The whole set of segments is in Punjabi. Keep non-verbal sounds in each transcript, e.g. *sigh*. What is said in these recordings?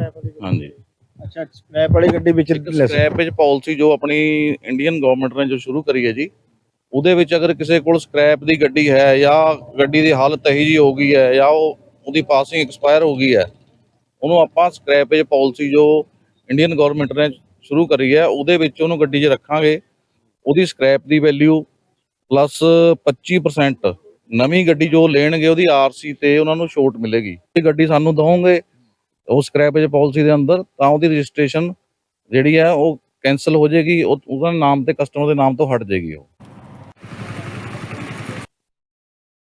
ਹਾਂਜੀ। ਅੱਛਾ ਸਕ੍ਰੈਪ ਵਾਲੀ ਗੱਡੀ ਵਿੱਚ ਲੈ ਸਕਦੇ ਸਕ੍ਰੈਪੇਜ ਪਾਲਿਸੀ ਜੋ ਆਪਣੀ ਇੰਡੀਅਨ ਗਵਰਨਮੈਂਟ ਨੇ ਜੋ ਸ਼ੁਰੂ ਕਰੀ ਹੈ ਜੀ ਉਹਦੇ ਵਿੱਚ ਅਗਰ ਕਿਸੇ ਕੋਲ ਸਕ੍ਰੈਪ ਦੀ ਗੱਡੀ ਹੈ ਜਾਂ ਗੱਡੀ ਦੀ ਹਾਲਤ ਇਹੀ ਜੀ ਹੋ ਗਈ ਹੈ ਜਾਂ ਉਹ ਉਹਦੀ ਪਾਸਿੰਗ ਐਕਸਪਾਇਰ ਹੋ ਗਈ ਹੈ ਉਹਨੂੰ ਆਪਾਂ ਸਕ੍ਰੈਪੇਜ ਪਾਲਿਸੀ ਜੋ ਇੰਡੀਅਨ ਗਵਰਨਮੈਂਟ ਨੇ ਸ਼ੁਰੂ ਕਰੀ ਹੈ ਉਹਦੇ ਵਿੱਚ ਉਹਨੂੰ ਗੱਡੀ 'ਚ ਰੱਖਾਂਗੇ ਉਹਦੀ ਸਕ੍ਰੈਪ ਦੀ ਵੈਲਿਊ ਪਲੱਸ 25% ਨਵੀਂ ਗੱਡੀ ਜੋ ਲੈਣਗੇ ਉਹਦੀ ਆਰਸੀ ਤੇ ਉਹਨਾਂ ਨੂੰ ਛੋਟ ਮਿਲੇਗੀ। ਇਹ ਗੱਡੀ ਸਾਨੂੰ ਦਵੋਗੇ ਉਹ ਸਕ੍ਰੈਪੇਜ ਪਾਲਿਸੀ ਦੇ ਅੰਦਰ ਤਾਂ ਉਹਦੀ ਰਜਿਸਟ੍ਰੇਸ਼ਨ ਜਿਹੜੀ ਹੈ ਉਹ ਕੈਨਸਲ ਹੋ ਜਾਏਗੀ ਉਹ ਉਹਦਾ ਨਾਮ ਤੇ ਕਸਟਮਰ ਦੇ ਨਾਮ ਤੋਂ ਹਟ ਜਾਏਗੀ ਉਹ।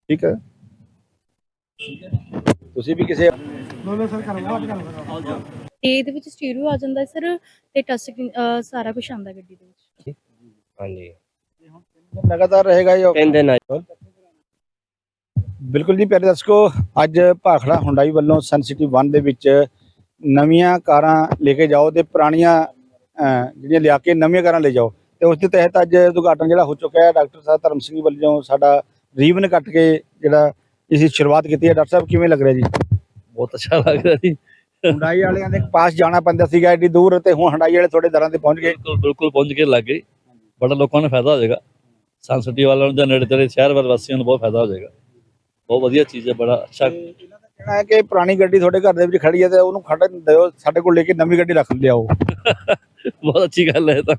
ਠੀਕ ਹੈ? ਤੁਸੀਂ ਵੀ ਕਿਸੇ ਤੇ ਇਹਦੇ ਵਿੱਚ ਸਟੀਰੀਓ ਆ ਜਾਂਦਾ ਸਰ ਤੇ ਟੱਚ ਸਾਰਾ ਕੁਝ ਆਉਂਦਾ ਗੱਡੀ ਦੇ ਵਿੱਚ। ਹਾਂਜੀ। ਲਗਾਤਾਰ ਰਹੇਗਾ ਇਹ ਤਿੰਨ ਦਿਨ ਆ ਬਿਲਕੁਲ ਜੀ ਪਿਆਰੇ ਦਰਸ਼ਕੋ ਅੱਜ ਭਾਖੜਾ ਹੁੰਡਾਈ ਵੱਲੋਂ ਸਨ ਸਿਟੀ 1 ਦੇ ਵਿੱਚ ਨਵੀਆਂ ਕਾਰਾਂ ਲੈ ਕੇ ਜਾਓ ਤੇ ਪੁਰਾਣੀਆਂ ਜਿਹੜੀਆਂ ਲਿਆ ਕੇ ਨਵੀਆਂ ਕਾਰਾਂ ਲੈ ਜਾਓ। ਤੇ ਉਸ ਦੇ ਤਹਿਤ ਅੱਜ ਉਦਘਾਟਨ ਜਿਹੜਾ ਹੋ ਚੁੱਕਾ ਹੈ ਡਾਕਟਰ ਸਾਹਿਬ ਧਰਮ ਸਿੰਘ ਵੱਲੋਂ ਸਾਡਾ ਰੀਬਨ ਕੱਟ ਕੇ ਜਿਹੜਾ ਇਸ ਦੀ ਸ਼ੁਰੂਆਤ ਕੀਤੀ ਹੈ। ਡਾਕਟਰ ਸਾਹਿਬ ਕਿਵੇਂ ਲੱਗ ਰਿਹਾ ਜੀ? ਬਹੁਤ ਅੱਛਾ ਲੱਗ ਰਿਹਾ ਜੀ। ਹੁੰਡਾਈ ਵਾਲਿਆਂ ਦੇ ਪਾਸ ਜਾਣਾ ਪੈਂਦਾ ਸੀਗਾ ਐਡੀ ਦੂਰ ਤੇ ਹੁਣ ਹੁੰਡਾਈ ਵਾਲੇ ਤੁਹਾਡੇ ਦਰਾਂ ਤੇ ਪਹੁੰਚ ਗਏ। ਬਿਲਕੁਲ ਬਿਲਕੁਲ ਪਹੁੰਚ ਕੇ ਲੱਗ ਗਈ ਬੜਾ ਲੋਕਾਂ ਨੂੰ ਫਾਇਦਾ ਹੋ ਜਾਏਗਾ। ਸੰਸਿਟੀ ਵਾਲਿਆਂ ਨੂੰ ਜਾਂ ਨੇੜੇ ਤੇੜੇ ਸ਼ਹਿਰ ਵਾਸੀਆਂ ਨੂੰ ਬਹੁਤ ਫਾਇਦਾ ਹੋ ਜਾਏਗਾ। ਬਹੁਤ ਵਧੀਆ ਚੀਜ਼ ਹੈ ਬੜਾ ਅੱਛਾ। ਇਹਨਾਂ ਦਾ ਕਹਿਣਾ ਹੈ ਕਿ ਪੁਰਾਣੀ ਗੱਡੀ ਤੁਹਾਡੇ ਘਰ ਦੇ ਵਿੱਚ ਖੜੀ ਹੈ ਤੇ ਉਹਨੂੰ ਖੜਨ ਦਿਓ ਸਾਡੇ ਕੋਲ ਲੈ ਕੇ ਨਵੀਂ ਗੱਡੀ ਰੱਖ ਲਿਆਓ। *laughs* ਬਹੁਤ ਅੱਛੀ ਗੱਲ ਹੈ ਇਹ ਤਾਂ।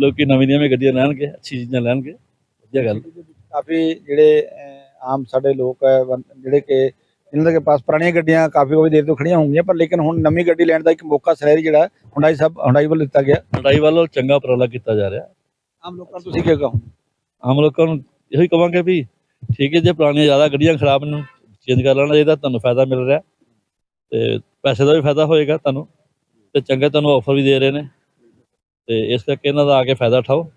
ਲੋਕੀ ਨਵੀਂ ਨਵੀਂ ਗੱਡੀਆਂ ਲੈਣਗੇ ਅੱਛੀ ਚੀਜ਼ਾਂ ਲੈਣਗੇ। ਵਧੀਆ ਗੱਲ। ਕਾਫੀ ਜਿਹੜੇ ਆਮ ਸਾਡੇ ਲੋਕ ਹੈ ਜਿਹੜੇ ਕਿ ਇਹਨਾਂ ਦੇ ਪਾਸ ਪੁਰਾਣੀਆਂ ਗੱਡੀਆਂ ਕਾਫੀ ਕਾਫੀ ਦੇਰ ਤੋਂ ਖੜੀਆਂ ਹੋਣਗੀਆਂ ਪਰ ਲੇਕਿਨ ਹੁਣ ਨਵੀਂ ਗੱਡੀ ਲੈਣ ਦਾ ਇੱਕ ਮੌਕਾ ਸਲੈਰੀ ਜਿਹੜਾ ਹੁੰਡਾਈ ਸਾਹਿਬ ਹੁੰਡਾਈ ਵੱਲੋਂ ਦਿੱਤਾ ਗਿਆ। ਲੜਾਈ ਵੱਲੋਂ ਚੰਗਾ ਉਪਰਾਲਾ ਕੀਤਾ ਜਾ ਰਿਹਾ। ਆਮ ਲੋਕਾਂ ਨੂੰ ਤੁਸੀਂ ਕੀ ਕਹੋ ਆਮ ਲੋਕਾਂ ਨੂੰ ਇਹੋ ਹੀ ਕਵਾਂਗੇ ਵੀ ਠੀਕ ਹੈ ਜੇ ਪੁਰਾਣੀਆਂ ਜ਼ਿਆਦਾ ਗੱਡੀਆਂ ਖਰਾਬ ਨੂੰ ਚੇਂਜ ਕਰ ਲੈਣਾ ਚਾਹੀਦਾ ਤੁਹਾਨੂੰ ਫਾਇਦਾ ਮਿਲ ਰਿਹਾ। ਤੇ ਪੈਸੇ ਦਾ ਵੀ ਫਾਇਦਾ ਹੋਏਗਾ ਤੁਹਾਨੂੰ ਤੇ ਚੰਗੇ ਤੁਹਾਨੂੰ ਆਫਰ ਵੀ ਦੇ ਰਹੇ ਨੇ। ਤੇ ਇਸ ਕਰਕੇ ਇਹਨਾਂ ਦਾ ਆ ਕੇ ਫਾਇਦਾ ਉਠਾਓ।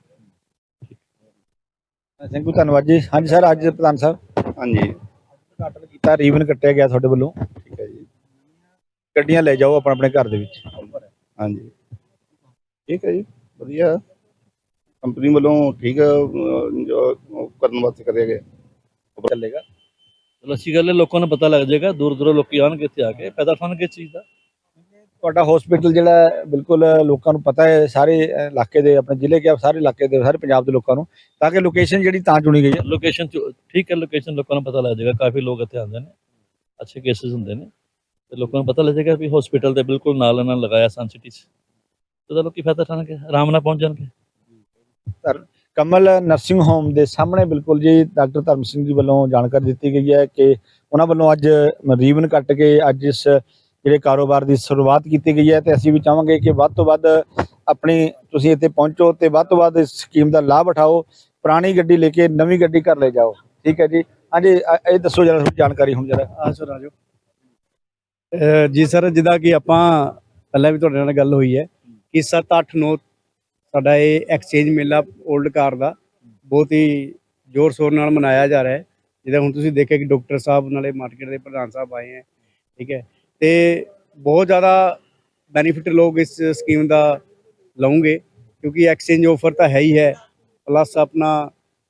ਥੈਂਕ ਯੂ ਧੰਨਵਾਦ ਜੀ। ਹਾਂਜੀ ਸਰ ਅੱਜ ਪ੍ਰਧਾਨ ਸਾਹਿਬ। ਹਾਂਜੀ। ਉਦਘਾਟਨ ਕੀਤਾ ਰੀਬਨ ਕੱਟਿਆ ਗਿਆ ਤੁਹਾਡੇ ਵੱਲੋਂ। ਠੀਕ ਹੈ ਜੀ। ਗੱਡੀਆਂ ਲੈ ਜਾਓ ਆਪਣੇ ਆਪਣੇ ਘਰ ਦੇ ਵਿੱਚ। ਹਾਂਜੀ। ਠੀਕ ਹੈ ਜੀ ਵਧੀਆ। ਕੰਪਨੀ ਵੱਲੋਂ ਠੀਕ ਕਰਨ ਵਾਸਤੇ ਕਰਿਆ ਗਿਆ। ਚੱਲੇਗਾ। ਚਲੋ ਅੱਛੀ ਗੱਲ ਹੈ ਲੋਕਾਂ ਨੂੰ ਪਤਾ ਲੱਗ ਜਾਏਗਾ ਦੂਰ ਦੂਰੋਂ ਲੋਕੀ ਆਉਣਗੇ ਇੱਥੇ ਆ ਕੇ ਫਾਇਦਾ ਉਠਾਉਣਗੇ ਇਸ ਚੀਜ਼ ਦਾ? ਤੁਹਾਡਾ ਹਸਪੀਟਲ ਜਿਹੜਾ ਬਿਲਕੁਲ ਲੋਕਾਂ ਨੂੰ ਪਤਾ ਹੈ ਸਾਰੇ ਇਲਾਕੇ ਦੇ ਆਪਣੇ ਜ਼ਿਲ੍ਹੇ ਕੇ ਸਾਰੇ ਇਲਾਕੇ ਦੇ ਸਾਰੇ ਪੰਜਾਬ ਦੇ ਲੋਕਾਂ ਨੂੰ ਤਾਂ ਕਿ ਲੋਕੇਸ਼ਨ ਜਿਹੜੀ ਤਾਂ ਚੁਣੀ ਗਈ ਹੈ। ਲੋਕੇਸ਼ਨ ਠੀਕ ਹੈ ਲੋਕੇਸ਼ਨ ਲੋਕਾਂ ਨੂੰ ਪਤਾ ਲੱਗ ਜਾਏਗਾ ਕਾਫੀ ਲੋਕ ਇੱਥੇ ਆਉਂਦੇ ਨੇ ਅੱਛੇ ਕੇਸਿਸ ਹੁੰਦੇ ਨੇ ਤੇ ਲੋਕਾਂ ਨੂੰ ਪਤਾ ਲੱਗ ਜਾਏਗਾ ਵੀ ਹਸਪੀਟਲ ਦੇ ਬਿਲਕੁਲ ਨਾਲ ਇਹਨਾਂ ਲਗਾਇਆ ਸਨ ਸਿਟੀ 'ਚ। ਤੇ ਲੋਕੀ ਫਾਇਦਾ ਉਠਾਉਣਗੇ ਆਰਾਮ ਨਾਲ ਪਹੁੰਚ ਜਾਣਗੇ। ਕਮਲ ਨਰਸਿੰਗ ਹੋਮ ਦੇ ਸਾਹਮਣੇ ਬਿਲਕੁਲ ਜੀ, ਡਾਕਟਰ ਧਰਮ ਸਿੰਘ ਜੀ ਵੱਲੋਂ ਜਾਣਕਾਰੀ ਦਿੱਤੀ ਗਈ ਹੈ ਕਿ ਉਹਨਾਂ ਵੱਲੋਂ ਅੱਜ ਰੀਬਨ ਕੱਟ ਕੇ ਅੱਜ ਇਸ ਜਿਹੜੇ ਕਾਰੋਬਾਰ ਦੀ ਸ਼ੁਰੂਆਤ ਕੀਤੀ ਗਈ ਹੈ ਤੇ ਅਸੀਂ ਵੀ ਚਾਹਾਂਗੇ ਕਿ ਵੱਧ ਤੋਂ ਵੱਧ ਆਪਣੀ ਤੁਸੀਂ ਇੱਥੇ ਪਹੁੰਚੋ ਤੇ ਵੱਧ ਤੋਂ ਵੱਧ ਇਸ ਸਕੀਮ ਦਾ ਲਾਭ ਉਠਾਓ, ਪੁਰਾਣੀ ਗੱਡੀ ਲੈ ਕੇ ਨਵੀਂ ਗੱਡੀ ਘਰ ਲੈ ਜਾਓ। ਠੀਕ ਹੈ ਜੀ? ਹਾਂਜੀ ਇਹ ਦੱਸੋ ਜਰਾ ਜਾਣਕਾਰੀ ਹੁਣ ਜਰਾ। ਹਾਂ, ਸਰ ਆਜੋ ਜੀ, ਸਰ, ਜਿੱਦਾਂ ਕਿ ਆਪਾਂ ਪਹਿਲਾਂ ਵੀ ਤੁਹਾਡੇ ਨਾਲ ਗੱਲ ਹੋਈ ਹੈ ਕਿ 7 8 9 ਸਾਡਾ ਇਹ ਐਕਸਚੇਂਜ ਮੇਲਾ 올ਡ ਕਾਰ ਦਾ ਬਹੁਤ ਹੀ ਜ਼ੋਰ ਸ਼ੋਰ ਨਾਲ ਮਨਾਇਆ ਜਾ ਰਿਹਾ ਹੈ। ਜਿੱਦਾਂ ਹੁਣ ਤੁਸੀਂ ਦੇਖਿਆ ਕਿ ਡਾਕਟਰ ਸਾਹਿਬ ਨਾਲੇ ਮਾਰਕੀਟ ਦੇ ਪ੍ਰਧਾਨ ਸਾਹਿਬ ਆਏ ਹੈ ਠੀਕ ਹੈ। ਤੇ ਬਹੁਤ ਜ਼ਿਆਦਾ ਬੈਨੀਫਿਟ ਲੋਕ ਇਸ ਸਕੀਮ ਦਾ ਲਓਗੇ ਕਿਉਂਕਿ ਐਕਸਚੇਂਜ ਆਫਰ ਤਾਂ ਹੈ ਹੀ ਹੈ ਪਲੱਸ ਆਪਣਾ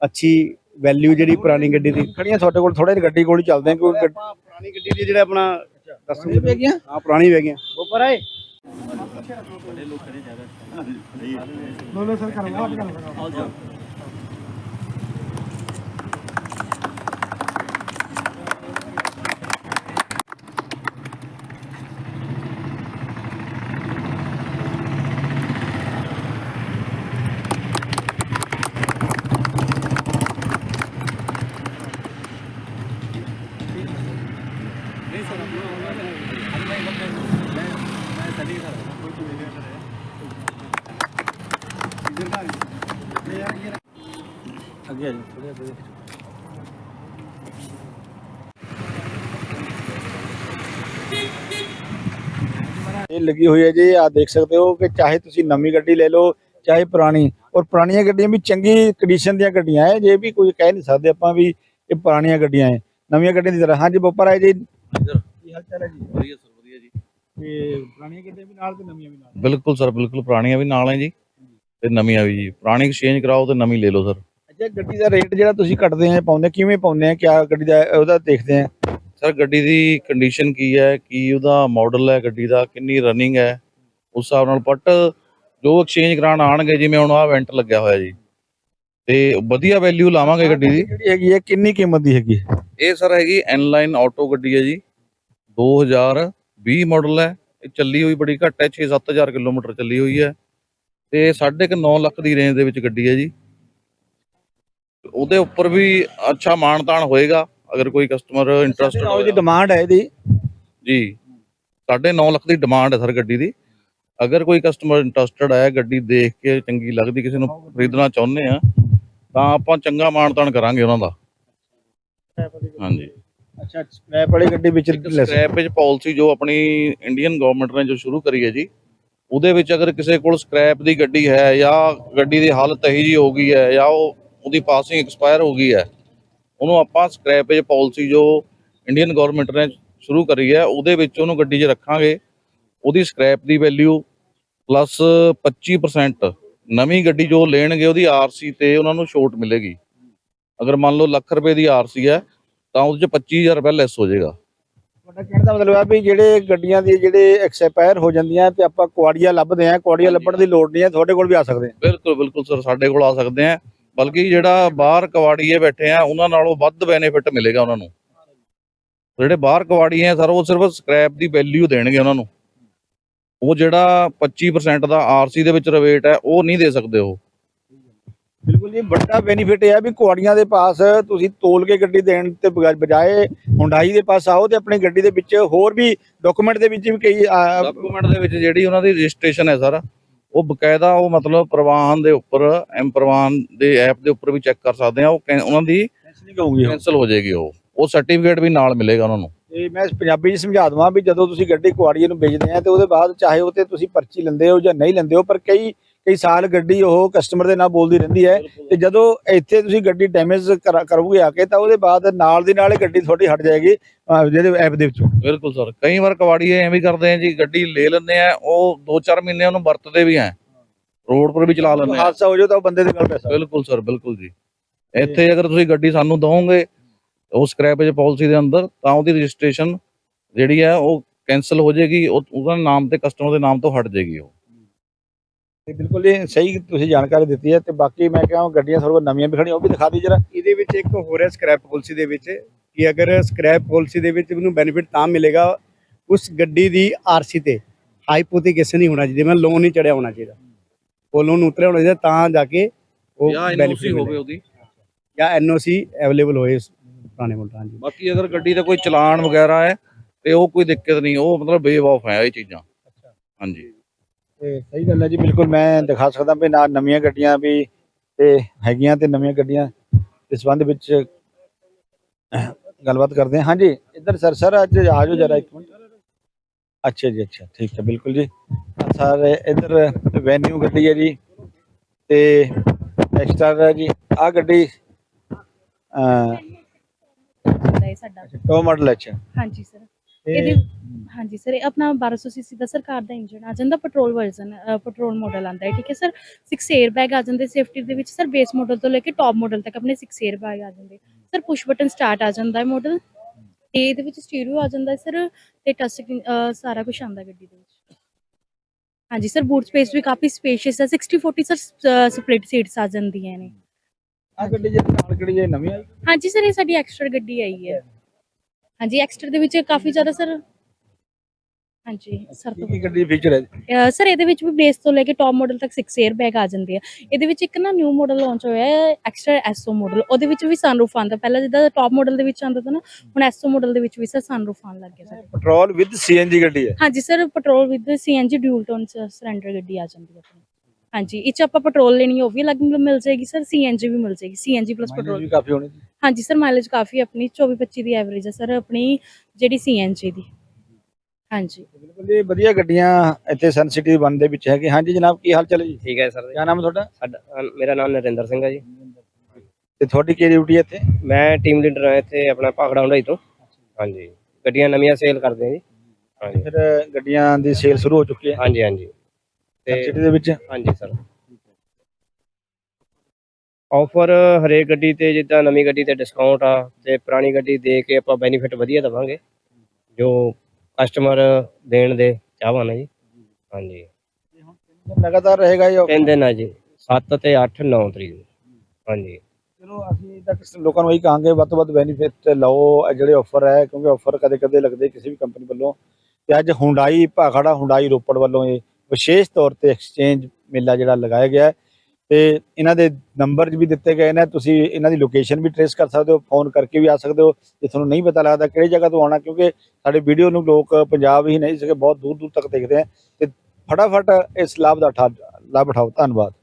ਅੱਛੀ ਵੈਲਿਊ ਜਿਹੜੀ ਪੁਰਾਣੀ ਗੱਡੀ ਦੀ ਖੜੀਆਂ ਤੁਹਾਡੇ ਕੋਲ ਥੋੜੇ ਗੱਡੀ ਕੋਲ ਹੀ ਚੱਲਦੇ ਆ ਆਪਾਂ ਪੁਰਾਣੀ ਗੱਡੀ ਦੀ ਜਿਹੜਾ ਆਪਣਾ ਦੱਸੋ? ਹਾਂ ਪੁਰਾਣੀ ਵੀ ਹੈਗੀਆਂ। ਉੱਪਰ ਆਏ। ਵੱਡੇ ਲੋਕਾਂ ਨੇ ਜ਼ਿਆਦਾ ਨਹੀਂ ਸਰ ਕਰਵਾ ਆਪ ਗੱਲ ਕਰਵਾ ਅੱਗੇ ਆ ਜੀ ਥੋੜੇ ਅੱਗੇ ਇਹ ਲੱਗੀ ਹੋਈ ਹੈ ਜੀ ਆ ਦੇਖ ਸਕਦੇ ਹੋ ਕਿ ਚਾਹੇ ਤੁਸੀਂ ਨਵੀਂ ਗੱਡੀ ਲੈ ਲਓ ਚਾਹੇ ਪੁਰਾਣੀ ਔਰ ਪੁਰਾਣੀਆਂ ਗੱਡੀਆਂ ਵੀ ਚੰਗੀ ਕੰਡੀਸ਼ਨ ਦੀਆਂ ਗੱਡੀਆਂ ਹੈ ਜੇ ਵੀ ਕੋਈ ਕਹਿ ਨਹੀਂ ਸਕਦੇ ਆਪਾਂ ਵੀ ਇਹ ਪੁਰਾਣੀਆਂ ਗੱਡੀਆਂ ਹੈ ਨਵੀਆਂ ਗੱਡੀਆਂ ਦੀ ਤਰ੍ਹਾਂ। ਹਾਂਜੀ ਬੋਪਰ ਆਏ ਜੀ। ਕੀ ਹਾਲ ਚਾਲ ਹੈ ਜੀ? ਵਧੀਆ ਸਰ ਵਧੀਆ ਜੀ। ਤੇ ਪੁਰਾਣੀਆਂ ਗੱਡੀਆਂ ਵੀ ਨਾਲ ਤੇ ਨਵੀਆਂ ਵੀ ਨਾਲ? ਬਿਲਕੁਲ ਸਰ ਬਿਲਕੁਲ ਪੁਰਾਣੀਆਂ ਵੀ ਨਾਲ ਹੈ ਜੀ। ਤੇ ਨਵੀਆਂ ਵੀ ਜੀ। ਪੁਰਾਣੀ ਐਕਸਚੇਂਜ ਕਰਾਓ ਤੇ ਨਵੀਂ ਲੈ ਲਓ ਸਰ। ਅੱਛਾ ਗੱਡੀ ਦਾ ਰੇਟ ਜਿਹੜਾ ਤੁਸੀਂ ਕੱਟਦੇ ਆ ਪਾਉਂਦੇ ਕਿਵੇਂ ਪਾਉਂਦੇ ਆ ਕਿਆ ਗੱਡੀ ਦਾ ਉਹਦਾ ਦੇਖਦੇ ਆ? ਸਰ ਗੱਡੀ ਦੀ ਕੰਡੀਸ਼ਨ ਕੀ ਹੈ ਕੀ ਉਹਦਾ ਮਾਡਲ ਹੈ ਗੱਡੀ ਦਾ ਕਿੰਨੀ ਰਨਿੰਗ ਹੈ ਉਸ ਹਿਸਾਬ ਨਾਲ। ਬਟ ਜੋ ਐਕਸਚੇਂਜ ਕਰਾਉਣ ਆਣਗੇ ਜਿਵੇਂ ਹੁਣ ਆਹ ਇਵੈਂਟ ਲੱਗਿਆ ਹੋਇਆ ਜੀ ਤੇ ਵਧੀਆ ਵੈਲਿਊ ਲਾਵਾਂਗੇ ਗੱਡੀ ਦੀ। ਜਿਹੜੀ ਹੈਗੀ ਹੈ ਕਿੰਨੀ ਕੀਮਤ ਦੀ ਹੈਗੀ? ਹੈ? ਇਹ ਸਰ ਹੈਗੀ ਐਨਲਾਈਨ ਆਟੋ ਗੱਡੀ ਹੈ ਜੀ। 2020 ਮਾਡਲ ਹੈ। ਇਹ ਚੱਲੀ ਹੋਈ ਬੜੀ ਘੱਟ ਹੈ 6-7000 ਕਿਲੋਮੀਟਰ ਚੱਲੀ ਹੋਈ ਹੈ। ਤੇ 9.5 ਲੱਖ ਦੀ ਰੇਂਜ ਦੇ ਵਿੱਚ ਗੱਡੀ ਹੈ ਜੀ। ਉਹਦੇ ਉੱਪਰ ਵੀ ਅੱਛਾ ਮਾਣ-ਤਾਣ ਹੋਏਗਾ ਅਗਰ ਕੋਈ ਕਸਟਮਰ ਇੰਟਰਸਟਡ ਉਹਦੀ ਦੀ ਡਿਮਾਂਡ ਹੈ ਇਹਦੀ। ਜੀ 9.5 ਲੱਖ ਦੀ ਡਿਮਾਂਡ ਹੈ ਸਰ ਗੱਡੀ ਦੀ। ਅਗਰ ਕੋਈ ਕਸਟਮਰ ਇੰਟਰਸਟਡ ਹੈ ਗੱਡੀ ਦੇਖ ਕੇ ਚੰਗੀ ਲੱਗਦੀ ਕਿਸੇ ਨੂੰ ਖਰੀਦਣਾ ਚਾਹੁੰਦੇ ਆ ਤਾਂ ਆਪਾਂ ਚੰਗਾ ਮਾਣ-ਤਾਣ ਕਰਾਂਗੇ ਉਹਨਾਂ ਦਾ। ਹਾਂਜੀ। ਅੱਛਾ ਸਕ੍ਰੈਪ ਵਾਲੀ ਗੱਡੀ ਵਿੱਚ ਸਕਦੇ ਸਕ੍ਰੈਪੇਜ ਪਾਲਿਸੀ ਜੋ ਆਪਣੀ ਇੰਡੀਅਨ ਗਵਰਨਮੈਂਟ ਨੇ ਜੋ ਸ਼ੁਰੂ ਕਰੀ ਹੈ ਜੀ ਉਹਦੇ ਵਿੱਚ ਅਗਰ ਕਿਸੇ ਕੋਲ ਸਕ੍ਰੈਪ ਦੀ ਗੱਡੀ ਹੈ ਜਾਂ ਗੱਡੀ ਦੀ ਹਾਲਤ ਇਹੀ ਜੀ ਹੋ ਗਈ ਹੈ ਜਾਂ ਉਹ ਉਹਦੀ ਪਾਸਿੰਗ ਐਕਸਪਾਇਰ ਹੋ ਗਈ ਹੈ, ਉਹਨੂੰ ਆਪਾਂ ਸਕ੍ਰੈਪੇਜ ਪਾਲਿਸੀ ਜੋ ਇੰਡੀਅਨ ਗਵਰਨਮੈਂਟ ਨੇ ਸ਼ੁਰੂ ਕਰੀ ਹੈ, ਉਹਦੇ ਵਿੱਚ ਉਹਨੂੰ ਗੱਡੀ 'ਚ ਰੱਖਾਂਗੇ। ਉਹਦੀ ਸਕ੍ਰੈਪ ਦੀ ਵੈਲਿਊ ਪਲੱਸ 25% ਨਵੀਂ ਗੱਡੀ ਜੋ ਲੈਣਗੇ ਉਹਦੀ ਆਰਸੀ ਤੇ ਉਹਨਾਂ ਨੂੰ ਛੋਟ ਮਿਲੇਗੀ। ਅਗਰ ਮੰਨ ਲਓ ਲੱਖ ਰੁਪਏ ਦੀ ਆਰਸੀ ਹੈ, ਤਾਂ ਉਹਦੇ 'ਚ 25000 ਰੁਪਏ ਲੈਸ ਹੋ ਜਾਏਗਾ। ਤੁਹਾਡਾ ਕਹਿਣ ਦਾ ਮਤਲਬ ਹੈ ਵੀ ਜਿਹੜੇ ਗੱਡੀਆਂ ਦੀ ਜਿਹੜੇ ਐਕਸਪਾਇਰ ਹੋ ਜਾਂਦੀਆਂ ਤੇ ਆਪਾਂ ਕੁਆੜੀਆਂ ਲੱਭਦੇ ਆ ਕੁਆੜੀਆਂ। ਲੱਭਣ ਦੀ ਲੋੜ ਨਹੀਂ ਹੈ ਤੁਹਾਡੇ ਕੋਲ ਵੀ ਆ ਸਕਦੇ ਆ ਬਿਲਕੁਲ ਬਿਲਕੁਲ ਸਰ ਸਾਡੇ ਕੋਲ ਆ ਸਕਦੇ ਆ ਬਲਕਿ ਜਿਹੜਾ ਬਾਹਰ ਕਵਾੜੀਏ ਬੈਠੇ ਆ ਉਹਨਾਂ ਨਾਲੋਂ ਵੱਧ ਬੈਨੀਫਿਟ ਮਿਲੇਗਾ ਉਹਨਾਂ ਨੂੰ। ਜਿਹੜੇ ਬਾਹਰ ਕਵਾੜੀਏ ਆ ਸਰ ਉਹ ਸਿਰਫ ਸਕ੍ਰੈਪ ਦੀ ਵੈਲਿਊ ਦੇਣਗੇ ਉਹਨਾਂ ਨੂੰ। ਉਹ ਜਿਹੜਾ 25% ਦਾ ਆਰਸੀ ਦੇ ਵਿੱਚ ਰਿਵੇਟ ਹੈ ਉਹ ਨਹੀਂ ਦੇ ਸਕਦੇ ਉਹ। ਬਿਲਕੁਲ ਜੀ ਵੱਡਾ ਬੈਨੀਫਿਟ ਇਹ ਹੈ ਵੀ ਕੁਆੜੀਆਂ ਦੇ ਪਾਸ ਤੁਸੀਂ ਤੋਲ ਕੇ ਗੱਡੀ ਦੇਣ ਤੇ ਬਗਾ- ਬਜਾਏ ਹੁੰਡਾਈ ਦੇ ਪਾਸ ਆਓ ਤੇ ਆਪਣੀ ਗੱਡੀ ਦੇ ਵਿੱਚ ਹੋਰ ਵੀ ਡਾਕੂਮੈਂਟ ਦੇ ਵਿੱਚ ਵੀ ਕਈ ਆ, ਡਾਕੂਮੈਂਟ ਦੇ ਵਿੱਚ ਜਿਹੜੀ ਉਹਨਾਂ ਦੀ ਰਜਿਸਟ੍ਰੇਸ਼ਨ ਹੈ ਸਰ ਉਹ ਬਕਾਇਦਾ ਉਹ ਮਤਲਬ ਪ੍ਰਵਾਹਨ ਦੇ ਉੱਪਰ ਐਮ ਪ੍ਰਵਾਹਨ ਦੇ ਐਪ ਦੇ ਉੱਪਰ ਵੀ ਚੈੱਕ ਕਰ ਸਕਦੇ ਆ ਉਹ ਕੈਂ- ਉਹਨਾਂ ਦੀ ਨਹੀਂ ਕਹੂੰਗੀ ਉਹ। ਕੈਨਸਲ ਹੋ ਜਾਏਗੀ ਉਹ ਉਹ ਸਰਟੀਫਿਕੇਟ ਵੀ ਨਾਲ ਮਿਲੇਗਾ ਉਹਨਾਂ ਨੂੰ ਤੇ ਮੈਂ ਪੰਜਾਬੀ ਚ ਸਮਝਾ ਦਵਾਂ ਵੀ ਜਦੋਂ ਤੁਸੀਂ ਗੱਡੀ ਕੁਆੜੀਏ ਨੂੰ ਵੇਚਦੇ ਆ ਤੇ ਉਹਦੇ ਬਾਅਦ ਚਾਹੇ ਉਹ ਤੇ ਤੁਸੀਂ ਪਰਚੀ ਲੈਂਦੇ ਹੋ ਜਾਂ ਨਹੀਂ ਲੈਂਦੇ ਹੋ ਪਰ ਕਈ ਕਈ ਸਾਲ ਗੱਡੀ ਉਹ ਕਸਟਮਰ ਦੇ ਨਾਲ ਬੋਲਦੀ ਰਹਿੰਦੀ ਹੈ ਤੇ ਜਦੋਂ ਇੱਥੇ ਤੁਸੀਂ ਗੱਡੀ ਡੈਮੇਜ ਕਰੋਗੇ ਆ ਕੇ ਤਾਂ ਉਹਦੇ ਬਾਅਦ ਨਾਲ ਦੀ ਨਾਲ ਹੀ ਗੱਡੀ ਤੁਹਾਡੀ ਹਟ ਜਾਏਗੀ ਜਿਹਦੇ ਐਪ ਦੇ ਵਿੱਚੋਂ। ਬਿਲਕੁਲ ਸਰ ਕਈ ਵਾਰ ਕਵਾੜੀਏ ਐਵੇਂ ਕਰਦੇ ਆ ਜੀ ਗੱਡੀ ਲੈ ਲੈਂਦੇ ਆ ਉਹ 2-4 ਮਹੀਨੇ ਉਹਨੂੰ ਵਰਤਦੇ ਵੀ ਆ। ਰੋਡ ਪਰ ਵੀ ਚਲਾ ਲੈਂਦੇ ਆ। ਹਾਦਸਾ ਹੋ ਜਾਓ ਤਾਂ ਉਹ ਬੰਦੇ ਦੇ ਨਾਲ ਪੈਸਾ ਬਿਲਕੁਲ ਸਰ ਬਿਲਕੁਲ ਜੀ। ਇੱਥੇ ਅਗਰ ਤੁਸੀਂ ਗੱਡੀ ਸਾਨੂੰ ਦਵੋਗੇ ਉਹ ਸਕ੍ਰੈਪੇਜ ਪਾਲਿਸੀ ਦੇ ਅੰਦਰ ਤਾਂ ਉਹਦੀ ਰਜਿਸਟ੍ਰੇਸ਼ਨ ਜਿਹੜੀ ਹੈ ਉਹ ਕੈਨਸਲ ਹੋ ਜਾਏਗੀ ਉਹ ਉਹਦਾ ਨਾਮ ਤੇ ਕਸਟਮਰ ਦੇ ਨਾਮ ਤੋਂ ਹਟ ਜਾਏਗੀ ਉਹ। ਤੇ ਬਿਲਕੁਲ ਇਹ ਸਹੀ ਤੁਸੀਂ ਜਾਣਕਾਰੀ ਦਿੱਤੀ ਹੈ ਤੇ ਬਾਕੀ ਮੈਂ ਕਹਾਂ ਗੱਡੀਆਂ ਕੋਲ ਨਵੀਆਂ ਵੀ ਖੜੀਆਂ ਉਹ ਵੀ ਦਿਖਾ ਦਿਓ ਜਰਾ। ਇਹਦੇ ਵਿੱਚ ਇੱਕ ਹੋਰ ਹੈ ਸਕ੍ਰੈਪ ਪਾਲਿਸੀ ਦੇ ਵਿੱਚ ਕਿ ਅਗਰ ਸਕ੍ਰੈਪ ਪਾਲਿਸੀ ਦੇ ਵਿੱਚ ਉਹਨੂੰ ਬੈਨੀਫਿਟ ਤਾਂ ਮਿਲੇਗਾ ਉਸ ਗੱਡੀ ਦੀ ਆਰਸੀ ਤੇ। ਹਾਈਪੋਥੀਕੇਸ਼ਨ ਨਹੀਂ ਹੋਣਾ ਚਾਹੀਦਾ ਮੈਂ ਲੋਨ ਨਹੀਂ ਚੜਿਆ ਹੋਣਾ ਚਾਹੀਦਾ। ਉਹ ਲੋਨ ਉਤਰਿਆ ਹੋਣਾ ਚਾਹੀਦਾ ਤਾਂ ਜਾ ਕੇ ਉਹ ਜਾਂ ਐਨਓਸੀ ਹੋਵੇ। ਉਹਦੀ। ਜਾਂ ਐਨਓਸੀ ਅਵੇਲੇਬਲ ਹੋਏ ਪੁਰਾਣੇ ਮੁਲਕਾਂ ਹਾਂਜੀ ਬਾਕੀ ਅਗਰ ਗੱਡੀ ਦਾ ਕੋਈ ਚਲਾਨ ਵਗੈਰਾ ਹੈ ਤੇ ਉਹ ਕੋਈ ਦਿੱਕਤ ਨਹੀਂ ਉਹ ਮਤਲਬ ਬੇਵ ਆਫ ਹੈ ਇਹ ਚੀਜ਼ਾਂ। ਹਾਂਜੀ। ਤੇ ਸਹੀ ਗੱਲ ਹੈ ਜੀ ਬਿਲਕੁਲ ਮੈਂ ਦਿਖਾ ਸਕਦਾ ਵੀ ਨਾਲ ਨਵੀਆਂ ਗੱਡੀਆਂ ਵੀ ਤੇ ਹੈਗੀਆਂ ਤੇ ਨਵੀਆਂ ਗੱਡੀਆਂ ਇਸ ਸੰਬੰਧ ਵਿੱਚ ਗੱਲਬਾਤ ਕਰਦੇ ਹਾਂ। ਹਾਂਜੀ ਇੱਧਰ ਸਰ ਸਰ ਅੱਜ ਆ ਜਾਓ ਜਰਾ ਇੱਕ ਮਿੰਟ। ਅੱਛਾ ਜੀ ਅੱਛਾ ਠੀਕ ਹੈ ਬਿਲਕੁਲ ਜੀ। ਸਰ ਇੱਧਰ ਵੈਨਿਊ ਗੱਡੀ ਹੈ ਜੀ ਤੇ ਐਕਸਟਰਾ ਜੀ। ਆ ਗੱਡੀ ਹੈ ਟੋ ਮਾਡਲ ਅੱਛਾ। ਹਾਂਜੀ ਸਰ। ਇਹਦੇ ਹਾਂਜੀ ਸਰ ਇਹ ਆਪਣਾ 1200 ਸੀਸੀ ਦਾ ਸਰਕਾਰ ਦਾ ਇੰਜਨ ਆ ਜਾਂਦਾ ਪੈਟਰੋਲ ਵਰਜ਼ਨ ਪੈਟਰੋਲ ਮਾਡਲ ਆਂਦਾ ਹੈ ਠੀਕ ਹੈ ਸਰ? 6 에ਅਰ ਬੈਗ ਆ ਜਾਂਦੇ ਸੇਫਟੀ ਦੇ ਵਿੱਚ ਸਰ ਬੇਸ ਮਾਡਲ ਤੋਂ ਲੈ ਕੇ ਟੌਪ ਮਾਡਲ ਤੱਕ ਆਪਣੇ 6 에ਅਰ ਬੈਗ ਆ ਜਾਂਦੇ। ਸਰ ਪੁਸ਼ ਬਟਨ ਸਟਾਰਟ ਆ ਜਾਂਦਾ ਹੈ ਮਾਡਲ ਤੇ ਇਹਦੇ ਵਿੱਚ ਸਟੀਰੀਓ ਆ ਜਾਂਦਾ ਹੈ ਸਰ ਤੇ ਟੱਚ ਸਾਰਾ ਕੁਝ ਆਂਦਾ ਗੱਡੀ ਦੇ ਵਿੱਚ। ਹਾਂਜੀ ਸਰ ਬੂਟ ਸਪੇਸ ਵੀ ਕਾਫੀ ਸਪੇਸ਼ੀਅਸ ਹੈ 60 40 ਸਰ ਸਪਲਿਟ ਸੀਟਸ ਆ ਜਾਂਦੀਆਂ ਨੇ। ਆ ਗੱਡੀ ਜਿਹੜੀ ਨਾਲ ਕਿਹੜੀ ਹੈ ਨਵੀਂ ਆਈ? ਹਾਂਜੀ ਸਰ ਇਹ ਸਾਡੀ ਐਕਸਟਰਾ ਗੱਡੀ ਆਈ ਹੈ। ਹਾਂਜੀ ਐਕਸਟਰਾ ਦੇ ਵਿੱਚ ਕਾਫੀ ਜ਼ਿਆਦਾ ਸਰ ਹਾਂਜੀ ਸਰ ਕੀ ਤੋਂ ਕੀ ਗੱਡੀ ਫੀਚਰ ਹੈ ਸਰ ਇਹਦੇ ਵਿੱਚ ਵੀ ਬੇਸ ਤੋਂ ਲੈ ਕੇ ਟੌਪ ਮਾਡਲ ਤੱਕ 6 에ਅਰ ਬੈਗ ਆ ਜਾਂਦੇ ਆ। ਇਹਦੇ ਵਿੱਚ ਇੱਕ ਨਾ ਨਿਊ ਮਾਡਲ ਲਾਂਚ ਹੋਇਆ ਹੈ ਐਕਸਟਰਾ ਐਸਓ ਮਾਡਲ ਉਹਦੇ ਵਿੱਚ ਵੀ ਸਨਰੂਫ ਆਉਂਦਾ ਪਹਿਲਾਂ ਜਿੱਦਾਂ ਟੌਪ ਮਾਡਲ ਦੇ ਵਿੱਚ ਆਉਂਦਾ ਤਾਂ ਨਾ ਹੁਣ ਐਸਓ ਮਾਡਲ ਦੇ ਵਿੱਚ ਵੀ ਸਰ ਸਨਰੂਫ ਆਉਣ ਲੱਗ ਗਿਆ ਸਰ। ਪੈਟਰੋਲ ਵਿਦ ਸੀਐਨਜੀ ਗੱਡੀ ਹੈ। ਹਾਂਜੀ sir petrol with CNG dual tone surrender ਗੱਡੀ ਆ ਜਾਂਦੀ ਹੈ ਆਪਣੀ। ਹਾਂਜੀ ਇਹ 'ਚ ਆਪਾਂ ਪੈਟਰੋਲ ਲੈਣੀ ਉਹ ਵੀ ਅਲੱਗ ਮਿਲ ਜਾਏਗੀ ਸਰ ਸੀਐਨਜੀ ਵੀ ਮਿਲ ਜਾਏਗੀ ਸੀਐਨਜੀ ਪਲੱਸ ਪੈਟਰੋਲ ਵੀ ਕਾਫੀ ਹੋਣੀ ਹਾਂਜੀ ਸਰ ਮਾਈਲੇਜ ਕਾਫੀ ਆਪਣੀ 24 25 ਦੀ ਐਵਰੇਜ ਹੈ ਸਰ ਆਪਣੀ ਜਿਹੜੀ ਸੀਐਨਜੀ ਦੀ। ਹਾਂਜੀ। ਬਿਲਕੁਲ ਜੀ ਵਧੀਆ ਗੱਡੀਆਂ ਇੱਥੇ ਸਨ ਸਿਟੀ ਵਨ ਦੇ ਵਿੱਚ ਹੈਗੇ। ਹਾਂਜੀ ਜਨਾਬ ਕੀ ਹਾਲ ਚਾਲ ਹੈ ਜੀ? ਠੀਕ ਹੈ ਸਰ ਕੀ ਨਾਮ ਹੈ ਤੁਹਾਡਾ? ਸਾਡਾ ਮੇਰਾ ਨਾਮ ਨਰਿੰਦਰ ਸਿੰਘ ਹੈ ਜੀ। ਤੇ ਤੁਹਾਡੀ ਕੀ ਡਿਊਟੀ ਹੈ ਇੱਥੇ? ਮੈਂ ਟੀਮ ਲੀਡਰ ਹਾਂ ਇੱਥੇ ਆਪਣਾ ਭਾਖੜਾ ਹੁੰਡਾਈ ਤੋਂ। ਹਾਂਜੀ। ਗੱਡੀਆਂ ਨਵੀਆਂ ਸੇਲ ਕਰਦੇ ਹਾਂ ਜੀ। ਹਾਂਜੀ। ਫਿਰ ਗੱਡੀਆਂ ਦੀ ਸੇਲ ਸ਼ੁਰੂ ਹੋ ਚੁੱਕੀ ਹੈ। ਹਾਂਜੀ ਹਾਂਜੀ। ਸਿਟੀ ਦੇ ਵਿੱਚ? ਹਾਂਜੀ ਸਰ। ਆਫਰ ਹਰੇਕ ਗੱਡੀ ਤੇ ਜਿੱਦਾਂ ਨਵੀਂ ਗੱਡੀ ਤੇ ਡਿਸਕਾਊਂਟ ਆ ਤੇ ਪੁਰਾਣੀ ਗੱਡੀ ਦੇ ਕੇ ਆਪਾਂ ਬੈਨੀਫਿਟ ਵਧੀਆ ਦਵਾਂਗੇ ਜੋ ਕਸਟਮਰ ਦੇਣ ਦੇ ਚਾਹਵਾਨ ਹੈ ਜੀ। ਹਾਂਜੀ। ਲਗਾਤਾਰ ਰਹੇਗਾ ਇਹ ਤਿੰਨ ਦਿਨ ਆ ਜੀ 7 ਤੇ 8 9 ਤਰੀਕ ਨੂੰ। ਹਾਂਜੀ। ਚਲੋ ਅਸੀਂ ਤਾਂ ਲੋਕਾਂ ਨੂੰ ਇਹੀ ਕਹਾਂਗੇ ਵੱਧ ਤੋਂ ਵੱਧ ਬੈਨੀਫਿਟ ਲਓ ਜਿਹੜੇ ਆਫਰ ਹੈ ਕਿਉਂਕਿ ਆਫਰ ਕਦੇ-ਕਦੇ ਲੱਗਦੇ ਕਿਸੇ ਵੀ ਕੰਪਨੀ ਵੱਲੋਂ। ਤੇ ਅੱਜ ਹੁੰਡਾਈ ਭਾਖੜਾ ਹੁੰਡਾਈ ਰੋਪੜ ਵੱਲੋਂ ਇਹ ਵਿਸ਼ੇਸ਼ ਤੌਰ ਤੇ ਐਕਸਚੇਂਜ ਮੇਲਾ ਜਿਹੜਾ ਲਗਾਇਆ ਗਿਆ ਹੈ ਤੇ ਇਹਨਾਂ ਦੇ ਨੰਬਰ ਵੀ ਦਿੱਤੇ ਗਏ ਨੇ। ਤੁਸੀਂ ਇਹਨਾਂ ਦੀ ਲੋਕੇਸ਼ਨ ਵੀ ਟ੍ਰੇਸ ਕਰ ਸਕਦੇ ਹੋ ਫੋਨ ਕਰਕੇ ਵੀ ਆ ਸਕਦੇ ਹੋ। ਜੇ ਤੁਹਾਨੂੰ ਨਹੀਂ ਪਤਾ ਲੱਗਦਾ ਕਿਹੜੀ ਜਗ੍ਹਾ ਤੋਂ ਆਉਣਾ, ਕਿਉਂਕਿ ਸਾਡੇ ਵੀਡੀਓ ਨੂੰ ਲੋਕ ਪੰਜਾਬ ਹੀ ਨਹੀਂ ਸਕੇ ਬਹੁਤ ਦੂਰ ਦੂਰ ਤੱਕ ਦੇਖਦੇ ਆ। ਤੇ ਫਟਾਫਟ ਇਸ ਲਾਭ ਦਾ ਠਾ- ਲਾਭ ਉਠਾਓ। ਧੰਨਵਾਦ।